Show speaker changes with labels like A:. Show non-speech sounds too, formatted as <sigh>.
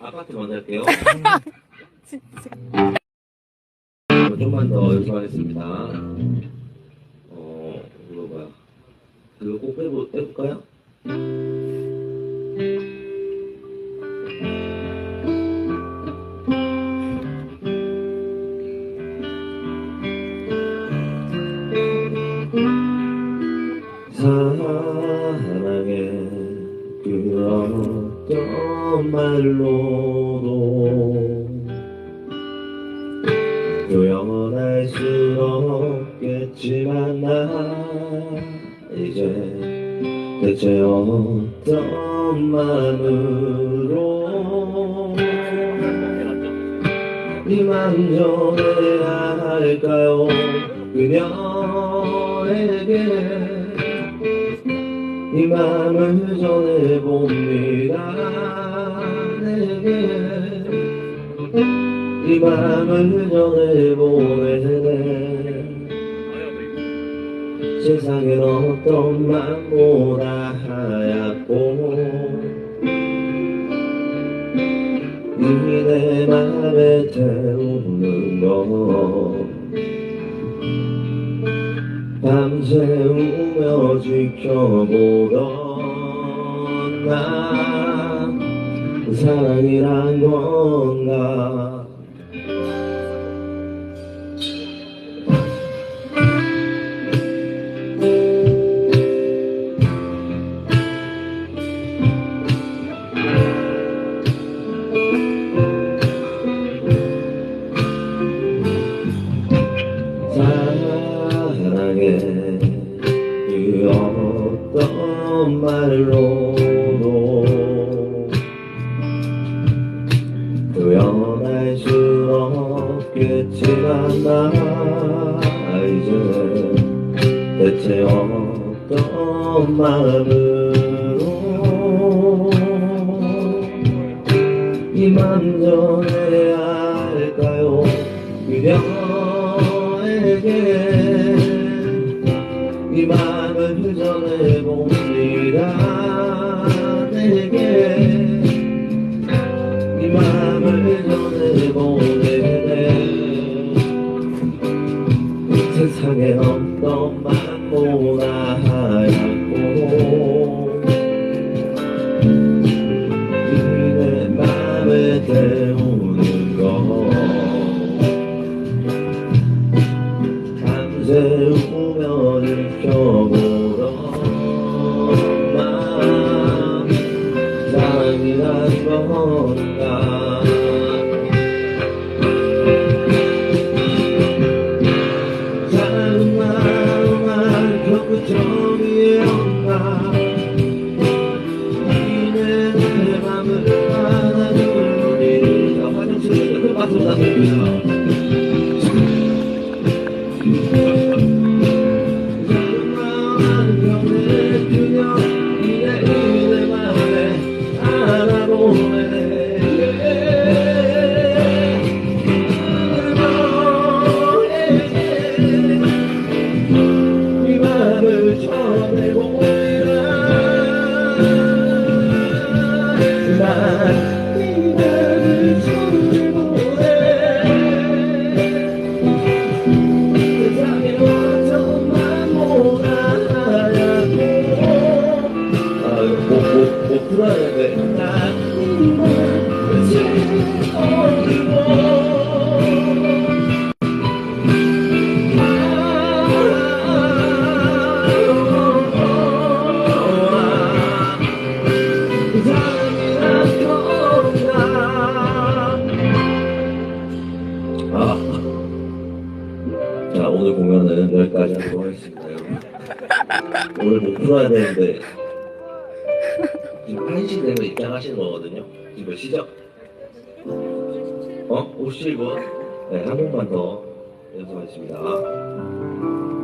A: 아, 아파트 먼저 할게요. <laughs> 어, 좀만 더 연습하겠습니다. 어, 이거 뭐야? 이거 꼭 빼보, 빼볼까요? 어떤 말로도 표현할 수 없겠지만 나 이제 대체 어떤 마음으로 이만 전해야 할까요? 그녀에게 이 맘을 전해봅니다. 내게. 이 맘을 전해보내네. 세상엔 어떤 맘보다 하얗고 이내 맘에 태우는 것 밤새 우며 지켜보던 나? 사랑이란 건가? 사랑 말로도 표현할 수 없겠지만 나 이제 대체 어떤 마음으로 이맘 전해야 할까요? 그녀에게 이 맘을 전해봅 보내네 세상에 어떤 맘보다 하얗고 내 맘에 태우는 것 밤새 지켜보던 마음 사랑이란 건가 Thank you. 오늘 공연은 여기까지 하도록 하겠습니다. 여러분. 오늘 못 풀어야 되는데 지금 1시 되면 입장하시는 거거든요. 지금 몇 시죠? 어? 57분? 네, 한 번만 더 연습하겠습니다.